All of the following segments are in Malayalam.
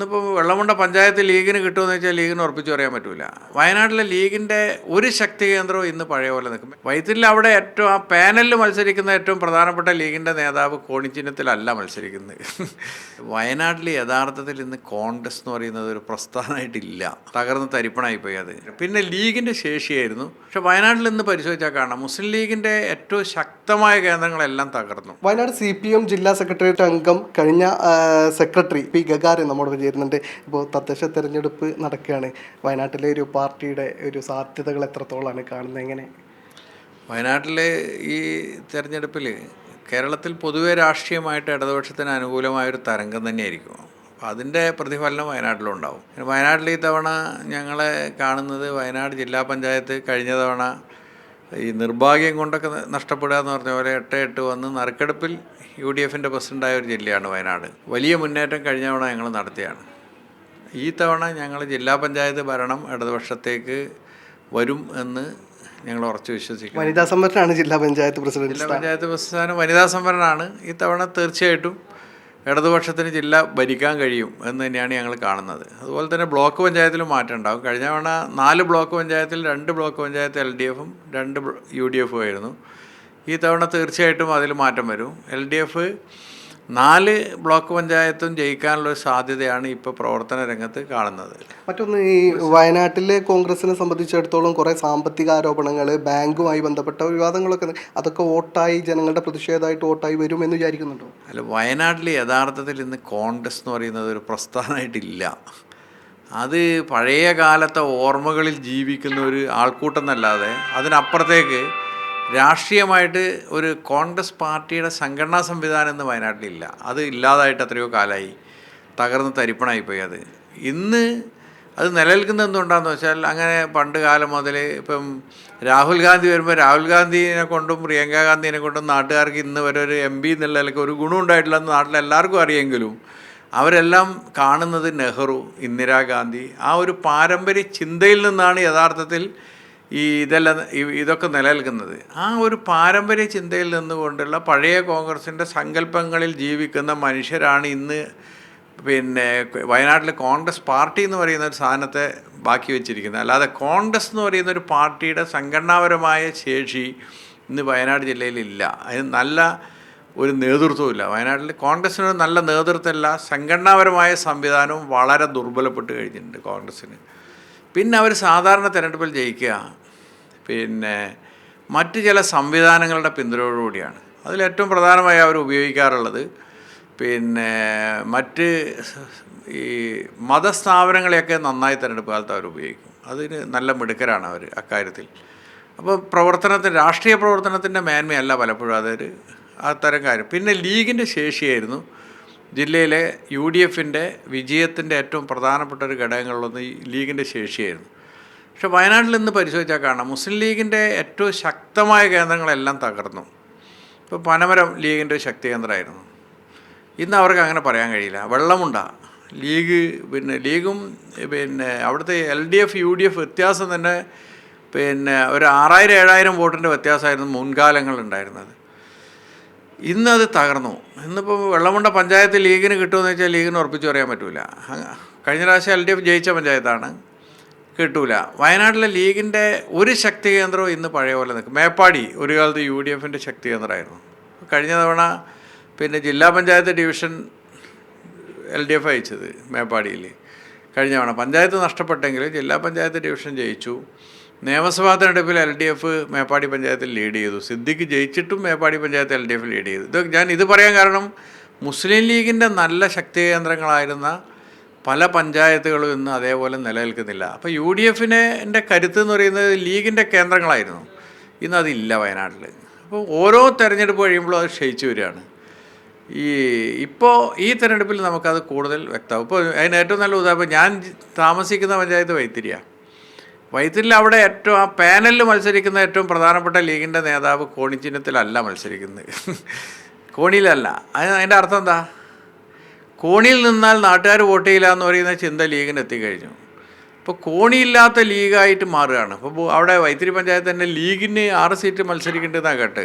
ഇന്നിപ്പോൾ വെള്ളമുണ്ട പഞ്ചായത്ത് ലീഗിന് കിട്ടുമെന്ന് വെച്ചാൽ ലീഗിന് ഉറപ്പിച്ചു പറയാൻ പറ്റൂല. വയനാട്ടിലെ ലീഗിന്റെ ഒരു ശക്തി കേന്ദ്രവും ഇന്ന് പഴയ പോലെ നിൽക്കും. വൈത്തിരിൽ അവിടെ ഏറ്റവും ആ പാനലിൽ മത്സരിക്കുന്ന ഏറ്റവും പ്രധാനപ്പെട്ട ലീഗിന്റെ നേതാവ് കോണിച്ചിഹ്നത്തിലല്ല മത്സരിക്കുന്നത്. വയനാട്ടിൽ യഥാർത്ഥത്തിൽ ഇന്ന് കോൺഗ്രസ് എന്ന് പറയുന്നത് ഒരു പ്രസ്ഥാനമായിട്ടില്ല. തകർന്ന് തരിപ്പണായി പോയി അത്. പിന്നെ ലീഗിന്റെ ശേഷിയായിരുന്നു. പക്ഷെ വയനാട്ടിൽ ഇന്ന് പരിശോധിച്ചാൽ കാണാം. മുസ്ലിം ലീഗിന്റെ ഏറ്റവും ശക്തമായ കേന്ദ്രങ്ങളെല്ലാം തകർന്നു. വയനാട് സി ജില്ലാ സെക്രട്ടേറിയറ്റ് അംഗം കഴിഞ്ഞ സെക്രട്ടറി പി ഗഗാരൻ നമ്മോട് ചേരുന്നുണ്ട്. ഇപ്പോൾ തദ്ദേശ തെരഞ്ഞെടുപ്പ് നടക്കുകയാണ്. വയനാട്ടിലെ ഒരു പാർട്ടിയുടെ ഒരു സാധ്യതകൾ എത്രത്തോളമാണ് കാണുന്നത്? എങ്ങനെ? വയനാട്ടിലെ ഈ തിരഞ്ഞെടുപ്പിൽ കേരളത്തിൽ പൊതുവെ രാഷ്ട്രീയമായിട്ട് ഇടതുപക്ഷത്തിന് അനുകൂലമായൊരു തരംഗം തന്നെയായിരിക്കും. അപ്പോൾ അതിന്റെ പ്രതിഫലനം വയനാട്ടിലുണ്ടാവും. വയനാട്ടിൽ ഈ തവണ ഞങ്ങളെ കാണുന്നത് വയനാട് ജില്ലാ പഞ്ചായത്ത് കഴിഞ്ഞ തവണ ഈ നിർഭാഗ്യം കൊണ്ടൊക്കെ നഷ്ടപ്പെടുക എന്ന് പറഞ്ഞ പോലെ എട്ട് എട്ട് വന്ന് നറുക്കെടുപ്പിൽ യു ഡി എഫിന്റെ പ്രസിഡന്റായ ഒരു ജില്ലയാണ് വയനാട്. വലിയ മുന്നേറ്റം കഴിഞ്ഞ തവണ ഞങ്ങൾ നടത്തിയാണ്. ഈ തവണ ഞങ്ങൾ ജില്ലാ പഞ്ചായത്ത് ഭരണം ഇടതുപക്ഷത്തേക്ക് വരും എന്ന് ഞങ്ങൾ ഉറച്ചു വിശ്വസിക്കുന്നു. വനിതാ സംവരണമാണ് ജില്ലാ പഞ്ചായത്ത് പ്രസിഡന്റ് ജില്ലാ പഞ്ചായത്ത് പ്രസ്ഥാനം വനിതാ സംവരണമാണ് ഈ തവണ തീർച്ചയായിട്ടും ഇടതുപക്ഷത്തിന് ജില്ല ഭരിക്കാൻ കഴിയും എന്ന് തന്നെയാണ് ഞങ്ങൾ കാണുന്നത്. അതുപോലെ തന്നെ ബ്ലോക്ക് പഞ്ചായത്തിലും മാറ്റം ഉണ്ടാകും. കഴിഞ്ഞ തവണ നാല് ബ്ലോക്ക് പഞ്ചായത്തിൽ രണ്ട് ബ്ലോക്ക് പഞ്ചായത്ത് എൽ ഡി എഫും രണ്ട് യു ഡി എഫും ആയിരുന്നു. ഈ തവണ തീർച്ചയായിട്ടും അതിൽ മാറ്റം വരും. എൽ ഡി എഫ് നാല് ബ്ലോക്ക് പഞ്ചായത്തും ജയിക്കാനുള്ള സാധ്യതയാണ് ഇപ്പോൾ പ്രവർത്തന രംഗത്ത് കാണുന്നത് മറ്റൊന്ന് ഈ വയനാട്ടിലെ കോൺഗ്രസിനെ സംബന്ധിച്ചിടത്തോളം കുറേ സാമ്പത്തിക ആരോപണങ്ങൾ ബാങ്കുമായി ബന്ധപ്പെട്ട വിവാദങ്ങളൊക്കെ. അതൊക്കെ വോട്ടായി ജനങ്ങളുടെ പ്രതിഷേധമായിട്ട് വോട്ടായി വരും എന്ന് വിചാരിക്കുന്നുണ്ടോ അല്ല വയനാട്ടിൽ യഥാർത്ഥത്തിൽ ഇന്ന് കോൺഗ്രസ് എന്ന് പറയുന്നത് ഒരു പ്രസ്ഥാനമായിട്ടില്ല അത് പഴയ കാലത്തെ ഓർമ്മകളിൽ ജീവിക്കുന്ന ഒരു ആൾക്കൂട്ടം എന്നല്ലാതെ അതിനപ്പുറത്തേക്ക് രാഷ്ട്രീയമായിട്ട് ഒരു കോൺഗ്രസ് പാർട്ടിയുടെ സംഘടനാ സംവിധാനം എന്ന് വയനാട്ടിലില്ല. അത് ഇല്ലാതായിട്ട് എത്രയോ കാലമായി തകർന്ന് തരിപ്പണായിപ്പോയി അത്. ഇന്ന് അത് നിലനിൽക്കുന്നത് എന്തുകൊണ്ടാണെന്ന് വെച്ചാൽ അങ്ങനെ പണ്ട് കാലം മുതൽ ഇപ്പം രാഹുൽ ഗാന്ധി വരുമ്പോൾ രാഹുൽ ഗാന്ധിനെ കൊണ്ടും പ്രിയങ്ക ഗാന്ധിനെ കൊണ്ടും നാട്ടുകാർക്ക് ഇന്ന് വരെ ഒരു എം പി എന്നുള്ള നിലയ്ക്ക് ഒരു ഗുണം ഉണ്ടായിട്ടില്ലെന്ന് നാട്ടിൽ എല്ലാവർക്കും അറിയെങ്കിലും അവരെല്ലാം കാണുന്നത് നെഹ്റു ഇന്ദിരാഗാന്ധി ആ ഒരു പാരമ്പര്യ ചിന്തയിൽ നിന്നാണ് യഥാർത്ഥത്തിൽ ഈ ഇതെല്ലാം ഇതൊക്കെ നിലനിൽക്കുന്നത്. ആ ഒരു പാരമ്പര്യ ചിന്തയിൽ നിന്നുകൊണ്ടുള്ള പഴയ കോൺഗ്രസിന്റെ സങ്കല്പങ്ങളിൽ ജീവിക്കുന്ന മനുഷ്യരാണ് ഇന്ന് പിന്നെ വയനാട്ടിലെ കോൺഗ്രസ് പാർട്ടി എന്ന് പറയുന്ന ഒരു സാധനത്തെ ബാക്കി വെച്ചിരിക്കുന്നത്. അല്ലാതെ കോൺഗ്രസ് എന്ന് പറയുന്ന ഒരു പാർട്ടിയുടെ സംഘടനാപരമായ ശേഷി ഇന്ന് വയനാട് ജില്ലയിലില്ല അതിന് നല്ല ഒരു നേതൃത്വമില്ല വയനാട്ടിൽ കോൺഗ്രസ്സിന് നല്ല നേതൃത്വമില്ല സംഘടനാപരമായ സംവിധാനവും വളരെ ദുർബലപ്പെട്ട് കഴിഞ്ഞിട്ടുണ്ട് കോൺഗ്രസ്സിന് പിന്നെ അവർ സാധാരണ തിരഞ്ഞെടുപ്പിൽ ജയിക്കുക. പിന്നെ മറ്റ് ചില സംവിധാനങ്ങളുടെ പിന്തുണയോടുകൂടിയാണ്. അതിലേറ്റവും പ്രധാനമായി അവർ ഉപയോഗിക്കാറുള്ളത് പിന്നെ മറ്റ് ഈ മതസ്ഥാപനങ്ങളെയൊക്കെ നന്നായി തിരഞ്ഞെടുപ്പ് കാലത്ത് അവർ ഉപയോഗിക്കും. അതിന് നല്ല മിടുക്കരാണ് അവർ അക്കാര്യത്തിൽ. അപ്പോൾ പ്രവർത്തനത്തിന് രാഷ്ട്രീയ പ്രവർത്തനത്തിന്റെ മേന്മയല്ല പലപ്പോഴും അതൊരു അത്തരം കാര്യം. പിന്നെ ലീഗിന്റെ ശേഷിയായിരുന്നു ജില്ലയിലെ യു ഡി എഫിന്റെ വിജയത്തിന്റെ ഏറ്റവും പ്രധാനപ്പെട്ട ഒരു ഘടകങ്ങളിലൊന്ന് ഈ ലീഗിന്റെ ശേഷിയായിരുന്നു. പക്ഷെ വയനാട്ടിൽ ഇന്ന് പരിശോധിച്ചാൽ കാണാം. മുസ്ലിം ലീഗിന്റെ ഏറ്റവും ശക്തമായ കേന്ദ്രങ്ങളെല്ലാം തകർന്നു. ഇപ്പോൾ പനമരം ലീഗിന്റെ ഒരു ശക്തി കേന്ദ്രമായിരുന്നു. ഇന്ന് അവർക്ക് അങ്ങനെ പറയാൻ കഴിയില്ല. വെള്ളമുണ്ട. ലീഗ് പിന്നെ ലീഗും പിന്നെ അവിടുത്തെ L D F U D F വ്യത്യാസം തന്നെ പിന്നെ ഒരു ആറായിരം ഏഴായിരം വോട്ടിന്റെ വ്യത്യാസമായിരുന്നു മുൻകാലങ്ങളുണ്ടായിരുന്നത് ഇന്നത് തകർന്നു. ഇന്നിപ്പോൾ വെള്ളമുണ്ട പഞ്ചായത്ത് ലീഗിന് കിട്ടുമെന്ന് വെച്ചാൽ ലീഗിന് ഉറപ്പിച്ചു പറയാൻ പറ്റില്ല കഴിഞ്ഞ പ്രാവശ്യം എൽ ഡി എഫ് ജയിച്ച പഞ്ചായത്താണ്. കിട്ടൂല. വയനാട്ടിലെ ലീഗിന്റെ ഒരു ശക്തി കേന്ദ്രവും ഇന്ന് പഴയ പോലെ നിൽക്കും. മേപ്പാടി ഒരു കാലത്ത് യു ഡി എഫിന്റെ ശക്തി കേന്ദ്രമായിരുന്നു. കഴിഞ്ഞ തവണ പിന്നെ ജില്ലാ panchayat division L D F അയച്ചത് മേപ്പാടിയിൽ. കഴിഞ്ഞ തവണ പഞ്ചായത്ത് നഷ്ടപ്പെട്ടെങ്കിലും ജില്ലാ പഞ്ചായത്ത് ഡിവിഷൻ ജയിച്ചു. നിയമസഭാ തെരഞ്ഞെടുപ്പിൽ എൽ ഡി എഫ് മേപ്പാടി പഞ്ചായത്തിൽ ലീഡ് ചെയ്തു. Siddique ജയിച്ചിട്ടും Meppadi panchayat L D F lead ചെയ്തു. ഇത് ഞാൻ ഇത് പറയാൻ കാരണം മുസ്ലിം ലീഗിന്റെ നല്ല ശക്തി കേന്ദ്രങ്ങളായിരുന്ന പല പഞ്ചായത്തുകളും ഇന്ന് അതേപോലെ നിലനിൽക്കുന്നില്ല. അപ്പോൾ യു ഡി എഫിനെ കരുത്ത് എന്ന് പറയുന്നത് ലീഗിന്റെ കേന്ദ്രങ്ങളായിരുന്നു. ഇന്ന് അതില്ല വയനാട്ടിൽ അപ്പോൾ ഓരോ തെരഞ്ഞെടുപ്പ് കഴിയുമ്പോഴും അത് ക്ഷയിച്ചു വരികയാണ്. ഈ ഇപ്പോൾ ഈ തെരഞ്ഞെടുപ്പിൽ നമുക്കത് കൂടുതൽ വ്യക്തമാവും. ഇപ്പോൾ അതിന് ഏറ്റവും നല്ല ഉദാഹരണം ഞാൻ താമസിക്കുന്ന പഞ്ചായത്ത് വൈത്തിരിയാണ് വൈത്തിരിൽ അവിടെ ഏറ്റവും ആ പാനലിൽ മത്സരിക്കുന്ന ഏറ്റവും പ്രധാനപ്പെട്ട ലീഗിന്റെ നേതാവ് കോണിച്ചിഹ്നത്തിലല്ല മത്സരിക്കുന്നത്. കോണിയിലല്ല. അതിന്റെ അർത്ഥം എന്താ? കോണിയിൽ നിന്നാൽ നാട്ടുകാർ വോട്ട് ചെയ്യില്ല എന്ന് പറയുന്ന ചിന്ത ലീഗിന് എത്തിക്കഴിഞ്ഞു. ഇപ്പോൾ കോണിയില്ലാത്ത ലീഗായിട്ട് മാറുകയാണ്. അപ്പോൾ അവിടെ വൈത്തിരി പഞ്ചായത്ത് തന്നെ ലീഗിന് ആറ് സീറ്റ് മത്സരിക്കേണ്ടതാണ് കേട്ട്.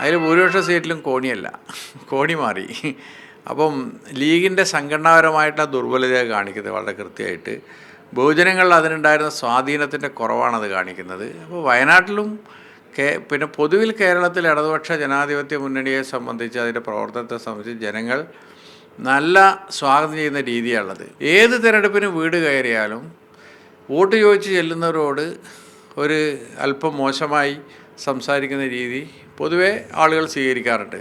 അതിൽ ഭൂരിപക്ഷ സീറ്റിലും കോണിയല്ല. കോണി മാറി. അപ്പം ലീഗിന്റെ സംഘടനാപരമായിട്ടുള്ള ദുർബലത കാണിക്കുന്നത് വളരെ കൃത്യമായിട്ട്. ബഹുജനങ്ങളിൽ അതിനുണ്ടായിരുന്ന സ്വാധീനത്തിന്റെ കുറവാണത് കാണിക്കുന്നത്. അപ്പോൾ വയനാട്ടിലും കേ പിന്നെ പൊതുവിൽ കേരളത്തിൽ ഇടതുപക്ഷ ജനാധിപത്യ മുന്നണിയെ സംബന്ധിച്ച് അതിന്റെ പ്രവർത്തനത്തെ സംബന്ധിച്ച് ജനങ്ങൾ നല്ല സ്വാഗതം ചെയ്യുന്ന രീതിയാണുള്ളത്. ഏത് തിരഞ്ഞെടുപ്പിന് വീട് കയറിയാലും വോട്ട് ചോദിച്ച് ചെല്ലുന്നവരോട് ഒരു അല്പം മോശമായി സംസാരിക്കുന്ന രീതി പൊതുവെ ആളുകൾ സ്വീകരിക്കാറുണ്ട്.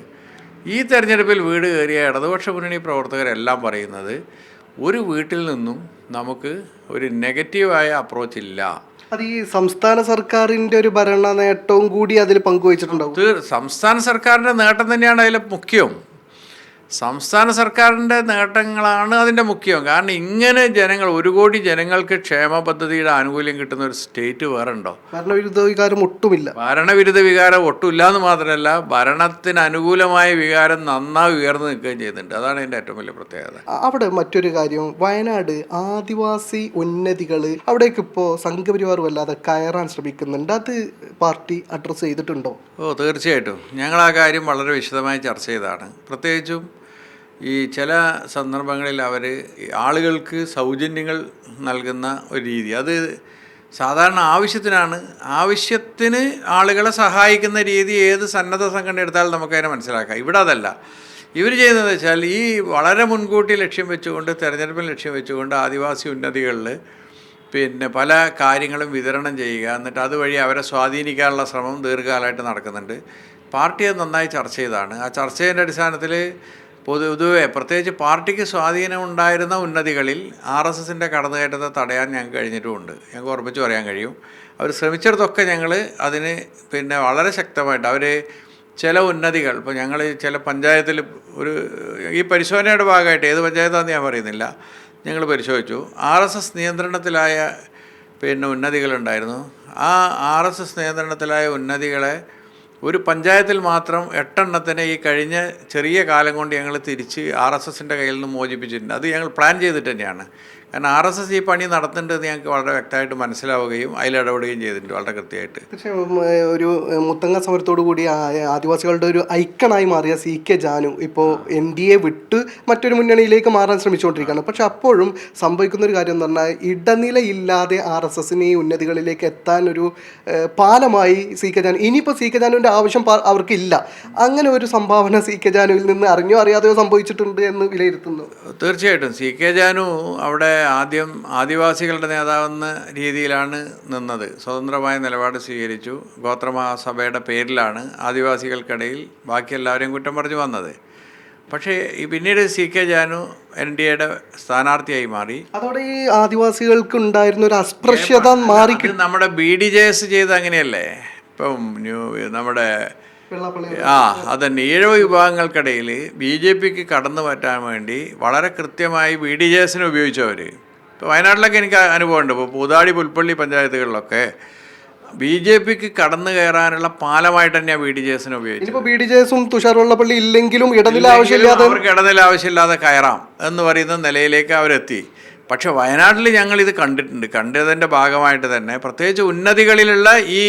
ഈ തെരഞ്ഞെടുപ്പിൽ വീട് കയറിയ ഇടതുപക്ഷ മുന്നണി പ്രവർത്തകരെല്ലാം പറയുന്നത് ഒരു വീട്ടിൽ നിന്നും നമുക്ക് ഒരു നെഗറ്റീവായ അപ്രോച്ച് ഇല്ല. അത് ഈ സംസ്ഥാന സർക്കാരിന്റെ ഒരു ഭരണ നേട്ടവും കൂടി അതിൽ പങ്കുവച്ചിട്ടുണ്ടാവും സംസ്ഥാന സർക്കാരിന്റെ നേട്ടം തന്നെയാണ് അതിലെ മുഖ്യം. സംസ്ഥാന സർക്കാരിന്റെ നേട്ടങ്ങളാണ് അതിന്റെ മുഖ്യം. കാരണം ഇങ്ങനെ ജനങ്ങൾ ഒരു കോടി ജനങ്ങൾക്ക് ക്ഷേമ പദ്ധതിയുടെ ആനുകൂല്യം കിട്ടുന്ന ഒരു സ്റ്റേറ്റ് വേറെ ഉണ്ടോ? ഭരണവിരുദ്ധ വികാരം ഒട്ടുമില്ല. ഭരണവിരുദ്ധ വികാരം ഒട്ടുമില്ല എന്ന് മാത്രമല്ല ഭരണത്തിന് അനുകൂലമായ വികാരം നന്നായി ഉയർന്നു നിൽക്കുകയും ചെയ്യുന്നുണ്ട്. അതാണ് എന്റെ ഏറ്റവും വലിയ പ്രത്യേകത. അവിടെ മറ്റൊരു കാര്യം. വയനാട് ആദിവാസി ഉന്നതികൾ അവിടേക്ക് ഇപ്പോൾ സംഘപരിവാർ വല്ലാതെ കയറാൻ ശ്രമിക്കുന്നുണ്ട്. അത് പാർട്ടി അഡ്രസ്സ് ചെയ്തിട്ടുണ്ടോ? ഓ തീർച്ചയായിട്ടും. ഞങ്ങൾ ആ കാര്യം വളരെ വിശദമായി ചർച്ച ചെയ്തതാണ്. പ്രത്യേകിച്ചും ഈ ചില സന്ദർഭങ്ങളിൽ അവർ ആളുകൾക്ക് സൗജന്യങ്ങൾ നൽകുന്ന ഒരു രീതി. അത് സാധാരണ ആവശ്യത്തിനാണ്. ആവശ്യത്തിന് ആളുകളെ സഹായിക്കുന്ന രീതി ഏത് സന്നദ്ധ സംഘടന എടുത്താലും നമുക്കതിനെ മനസ്സിലാക്കാം. ഇവിടെ അതല്ല. ഇവർ ചെയ്യുന്നത് വെച്ചാൽ ഈ വളരെ മുൻകൂട്ടി ലക്ഷ്യം വെച്ചുകൊണ്ട് തെരഞ്ഞെടുപ്പിൽ ലക്ഷ്യം വെച്ചുകൊണ്ട് ആദിവാസി ഉന്നതികളിൽ പിന്നെ പല കാര്യങ്ങളും വിതരണം ചെയ്യുക. എന്നിട്ട് അതുവഴി അവരെ സ്വാധീനിക്കാനുള്ള ശ്രമം ദീർഘകാലമായിട്ട് നടക്കുന്നുണ്ട്. പാർട്ടി അത് നന്നായി ചർച്ച ചെയ്താണ് ആ ചർച്ചയുടെ അടിസ്ഥാനത്തിൽ പൊതുവെ പ്രത്യേകിച്ച് പാർട്ടിക്ക് സ്വാധീനം ഉണ്ടായിരുന്ന ഉന്നതികളിൽ ആർ എസ് എസിന്റെ കടന്നുകയറ്റത്തെ തടയാൻ ഞങ്ങൾക്ക് കഴിഞ്ഞിട്ടുമുണ്ട്. ഞങ്ങൾക്ക് ഉറപ്പിച്ച് പറയാൻ കഴിയും. അവർ ശ്രമിച്ചിടത്തൊക്കെ ഞങ്ങൾ അതിന് പിന്നെ വളരെ ശക്തമായിട്ട് അവർ ചില ഉന്നതികൾ ഇപ്പോൾ ഞങ്ങൾ ചില പഞ്ചായത്തിൽ ഒരു ഈ പരിശോധനയുടെ ഭാഗമായിട്ട് ഏത് പഞ്ചായത്താണെന്ന് ഞാൻ പറയുന്നില്ല. ഞങ്ങൾ പരിശോധിച്ചു. ആർ എസ് എസ് നിയന്ത്രണത്തിലായ പിന്നെ ഉന്നതികളുണ്ടായിരുന്നു. ആ ആർ എസ് എസ് നിയന്ത്രണത്തിലായ ഉന്നതികളെ ഒരു പഞ്ചായത്തിൽ മാത്രം എട്ടെണ്ണത്തിനെ ഈ കഴിഞ്ഞ ചെറിയ കാലം കൊണ്ട് ഞങ്ങൾ തിരിച്ച് ആർ എസ് എസിന്റെ കയ്യിൽ നിന്ന് മോചിപ്പിച്ചിട്ടുണ്ട്. അത് ഞങ്ങൾ പ്ലാൻ ചെയ്തിട്ട് തന്നെയാണ്. കാരണം ആർ എസ് എസ് ഈ പണി നടത്തേണ്ടത് ഞങ്ങൾക്ക് വളരെ വ്യക്തമായിട്ട് മനസ്സിലാവുകയും അതിലിടപെടുകയും ചെയ്തിട്ടുണ്ട് വളരെ കൃത്യമായിട്ട്. പക്ഷേ ഒരു മുത്തങ്ങ സമരത്തോടു കൂടി ആദിവാസികളുടെ ഒരു ഐക്കണായി മാറിയ സി കെ ജാനു ഇപ്പോൾ എൻ ഡി എ വിട്ട് മറ്റൊരു മുന്നണിയിലേക്ക് മാറാൻ ശ്രമിച്ചുകൊണ്ടിരിക്കുകയാണ്. പക്ഷെ അപ്പോഴും സംഭവിക്കുന്ന ഒരു കാര്യം എന്ന് പറഞ്ഞാൽ ഇടനിലയില്ലാതെ ആർ എസ് എസിന് ഈ ഉന്നതികളിലേക്ക് എത്താൻ ഒരു പാലമായി സി കെ ജാനു ഇനിയിപ്പോൾ സി കെ ജാനുവിന്റെ ആവശ്യം അവർക്കില്ല. അങ്ങനെ ഒരു സംഭാവന സി കെ ജാനുവിൽ നിന്ന് അറിഞ്ഞോ അറിയാതെയോ സംഭവിച്ചിട്ടുണ്ട് എന്ന് വിലയിരുത്തുന്നു. തീർച്ചയായിട്ടും. സി കെ ജാനു അവിടെ ആദ്യം ആദിവാസികളുടെ നേതാവെന്ന രീതിയിലാണ് നിന്നത്. സ്വതന്ത്രമായ നിലപാട് സ്വീകരിച്ചു. ഗോത്രമഹാസഭയുടെ പേരിലാണ് ആദിവാസികൾക്കിടയിൽ ബാക്കി എല്ലാവരെയും കുറ്റം പറഞ്ഞു വന്നത്. പക്ഷേ ഈ പിന്നീട് C K Janu N D എയുടെ സ്ഥാനാർത്ഥിയായി മാറി. അതോടെ ഈ ആദിവാസികൾക്ക് ഉണ്ടായിരുന്ന ഒരു അസ്പൃശ്യത മാറി നമ്മുടെ ബി ഡി ജെ എസ് ചെയ്ത് അങ്ങനെയല്ലേ? ഇപ്പം ന്യൂ നമ്മുടെ ആ അതന്നെ. ഈഴവ വിഭാഗങ്ങൾക്കിടയിൽ ബി ജെ പിക്ക് കടന്നു പറ്റാൻ വേണ്ടി വളരെ കൃത്യമായി ബി ഡി ജെ എസിനെ ഉപയോഗിച്ചവർ ഇപ്പോൾ വയനാട്ടിലൊക്കെ എനിക്ക് അനുഭവമുണ്ട്. ഇപ്പോൾ പൂതാടി പുൽപ്പള്ളി പഞ്ചായത്തുകളിലൊക്കെ ബി ജെ പിക്ക് കടന്നു കയറാനുള്ള പാലമായിട്ട് തന്നെയാണ് ബി ഡി ജെ എസിനെ ഉപയോഗിച്ചത്. ബി ഡി ജെ എസും തുഷാർ വെള്ളപ്പള്ളി ഇല്ലെങ്കിലും ഇടനില ആവശ്യമില്ലാതെ അവർക്ക് ഇടനില ആവശ്യമില്ലാതെ കയറാം എന്ന് പറയുന്ന നിലയിലേക്ക് അവരെത്തി. പക്ഷെ വയനാട്ടിൽ ഞങ്ങളിത് കണ്ടിട്ടുണ്ട്. കണ്ടതിന്റെ ഭാഗമായിട്ട് തന്നെ പ്രത്യേകിച്ച് ഉന്നതികളിലുള്ള ഈ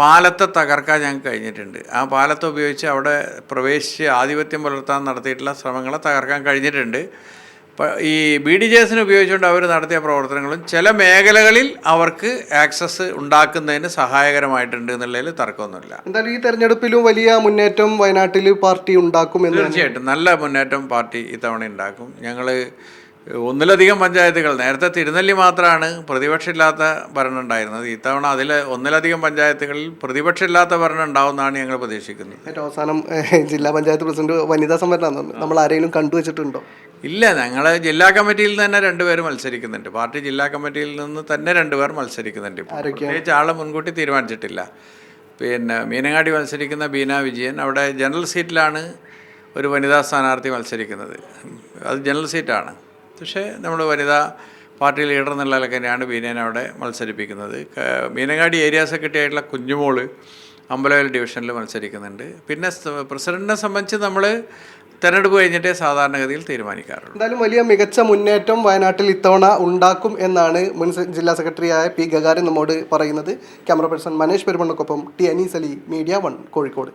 പാലത്തെ തകർക്കാൻ ഞങ്ങൾക്ക് കഴിഞ്ഞിട്ടുണ്ട്. ആ പാലത്തെ ഉപയോഗിച്ച് അവിടെ പ്രവേശിച്ച് ആധിപത്യം പുലർത്താൻ നടത്തിയിട്ടുള്ള ശ്രമങ്ങളെ തകർക്കാൻ കഴിഞ്ഞിട്ടുണ്ട്. ഈ ബി ഡി ജെ എസിനെ ഉപയോഗിച്ചുകൊണ്ട് അവർ നടത്തിയ പ്രവർത്തനങ്ങളും ചില മേഖലകളിൽ അവർക്ക് ആക്സസ് ഉണ്ടാക്കുന്നതിന് സഹായകരമായിട്ടുണ്ട് എന്നുള്ളതിൽ തർക്കമൊന്നുമില്ല. എന്തായാലും ഈ തെരഞ്ഞെടുപ്പിലും വലിയ മുന്നേറ്റം വയനാട്ടിൽ പാർട്ടി ഉണ്ടാക്കും തീർച്ചയായിട്ടും. നല്ല മുന്നേറ്റം പാർട്ടി ഇത്തവണ ഉണ്ടാക്കും. ഞങ്ങൾ ഒന്നിലധികം പഞ്ചായത്തുകൾ. നേരത്തെ തിരുനെല്ലി മാത്രമാണ് പ്രതിപക്ഷമില്ലാത്ത ഭരണം ഉണ്ടായിരുന്നത്. ഇത്തവണ അതിൽ ഒന്നിലധികം പഞ്ചായത്തുകളിൽ പ്രതിപക്ഷമില്ലാത്ത ഭരണം ഉണ്ടാവുമെന്നാണ് ഞങ്ങൾ പ്രതീക്ഷിക്കുന്നത്. ഏറ്റവും അവസാനം ജില്ലാ പഞ്ചായത്ത് പ്രസിഡന്റ് വനിതാ സംവരണം നമ്മൾ ആരെങ്കിലും കണ്ടുവച്ചിട്ടുണ്ടോ ഇല്ല ഞങ്ങൾ ജില്ലാ കമ്മിറ്റിയിൽ നിന്ന് തന്നെ രണ്ടുപേർ മത്സരിക്കുന്നുണ്ട്. പാർട്ടി ജില്ലാ കമ്മിറ്റിയിൽ നിന്ന് തന്നെ രണ്ടുപേർ മത്സരിക്കുന്നുണ്ട്. പ്രത്യേകിച്ച് ആളെ മുൻകൂട്ടി തീരുമാനിച്ചിട്ടില്ല. പിന്നെ മീനങ്ങാടി മത്സരിക്കുന്ന ബീന വിജയൻ. അവിടെ ജനറൽ സീറ്റിലാണ് ഒരു വനിതാ സ്ഥാനാർത്ഥി മത്സരിക്കുന്നത്. അത് ജനറൽ സീറ്റാണ്. പക്ഷേ നമ്മൾ വനിതാ പാർട്ടി ലീഡർ എന്നുള്ള നിലക്കന്നെയാണ് ബീനേനെ അവിടെ മത്സരിപ്പിക്കുന്നത്. മീനങ്ങാടി ഏരിയ സെക്രട്ടറി ആയിട്ടുള്ള കുഞ്ഞുമോൾ അമ്പലവയൽ ഡിവിഷനിൽ മത്സരിക്കുന്നുണ്ട്. പിന്നെ പ്രസിഡന്റിനെ സംബന്ധിച്ച് നമ്മൾ തെരഞ്ഞെടുപ്പ് കഴിഞ്ഞിട്ടേ സാധാരണഗതിയിൽ തീരുമാനിക്കാറുള്ളൂ. എന്തായാലും വലിയ മികച്ച മുന്നേറ്റം വയനാട്ടിൽ ഇത്തവണ ഉണ്ടാക്കും എന്നാണ് മുൻ ജില്ലാ സെക്രട്ടറിയായ പി ഗഗാരൻ നമ്മോട് പറയുന്നത്. Camera person Manesh പെരുമണ്ണക്കൊപ്പം T Anees Ali media one Kozhikode.